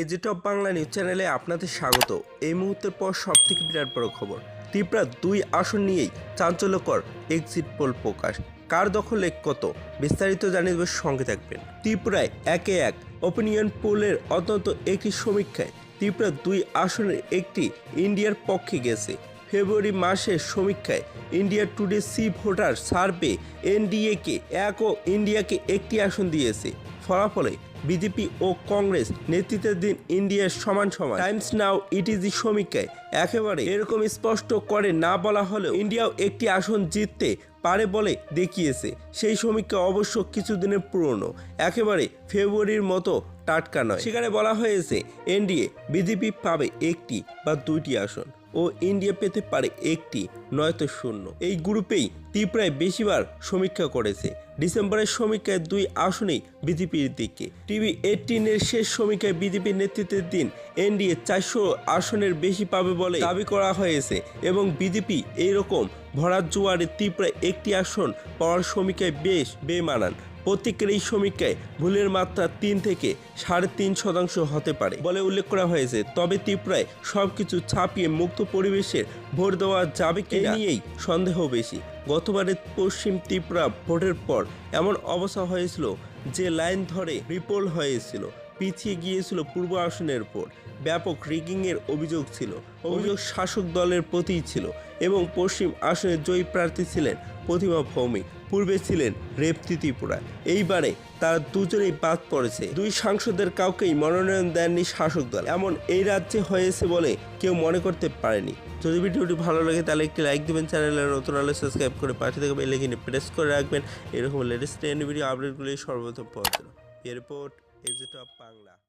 এজে top Bangla news চ্যানেলে আপনাদের স্বাগত। এই মুহূর্তের পর সব থেকে বিরাট বড় খবর। ত্রিপুরা দুই আসন নিয়েই চাঞ্চল্যকর এক্সিট পোল প্রকাশ। কার দখলে কত? বিস্তারিত জানিয়ে সঙ্গে থাকবেন। ত্রিপুরায় একে এক ওপিনিয়ন পোলের অত্যন্ত একটি সমীক্ষায় ত্রিপুরা দুই আসনের একটি ইন্ডিয়ার পক্ষে গেছে। ফেব্রুয়ারি মাসের সমীক্ষায় India Today C voter survey এনডিএকে এক ও ইন্ডিয়াকে একটি আসন দিয়েছে। ফলাফলে বিজেপি ও কংগ্রেস নেতৃত্বাধীন ইন্ডিয়ার সমান সমান। টাইমস নাও, ইট ইজি সমীক্ষায়। একেবারে এরকম স্পষ্ট করে না বলা হলেও ইন্ডিয়াও একটি আসন জিততে পারে বলে দেখিয়েছে। সেই সমীক্ষা অবশ্য কিছুদিনের পুরনো। একেবারে ফেব্রুয়ারির মতো টাটকা নয়। সেখানে বলা হয়েছে, এনডিএ বিজেপি পাবে একটি বা দুইটি আসন ও ইন্ডিয়া পেতে পারে একটি, নয়তো শূন্য। এই গ্রুপেই ত্রিপুরায় বেশিবার সমীক্ষা করেছে। ডিসেম্বরের সমীক্ষায় দুই আসনেই বিজেপির দিকে। টিভি এইটিনের শেষ সমীক্ষায় বিজেপির নেতৃত্বের দিন এনডিএ চারশো আসনের বেশি পাবে বলে দাবি করা হয়েছে এবং বিজেপি এইরকম ভরাট জোয়ারে ত্রিপুরায় একটি আসন পাওয়ার সমীক্ষায় বেশ বেমানান। প্রত্যেকের এই সমীক্ষায় ভুলের মাত্রা তিন থেকে সাড়ে তিন শতাংশ হতে পারে বলে উল্লেখ করা হয়েছে। তবে ত্রিপুরায় সবকিছু ছাপিয়ে মুক্ত পরিবেশের ভোট দেওয়া যাবে কি নিয়েই সন্দেহ বেশি। গতবারের পশ্চিম ত্রিপুরা ভোটের পর এমন অবস্থা হয়েছিল যে লাইন ধরে রিপোল হয়েছিল। পিছিয়ে গিয়েছিল পূর্ব আসনের পর ব্যাপক রিগিংয়ের অভিযোগ ছিল। অভিযোগ শাসক দলের প্রতিই ছিল এবং পশ্চিম আসনের জয়ী প্রার্থী ছিলেন প্রতিমা ভৌমিক, পূর্বে ছিলেন রেপতি ত্রিপুরা এইবারে তারা দুজনেই বাদ পড়েছে। দুই সাংসদের কাউকেই মনোনয়ন দেননি শাসক দল। এমন এই রাজ্যে হয়েছে বলে কেউ মনে করতে পারেনি। যদি ভিডিওটি ভালো লাগে তাহলে একটি লাইক দেবেন, চ্যানেলে নতুন হলে সাবস্ক্রাইব করে পাশে থেকে বেল প্রেস করে রাখবেন। এরকম লেটেস্ট ভিডিও আপডেটগুলি সর্বপ্রথম পাওয়ার জন্য। Is it a Bangla?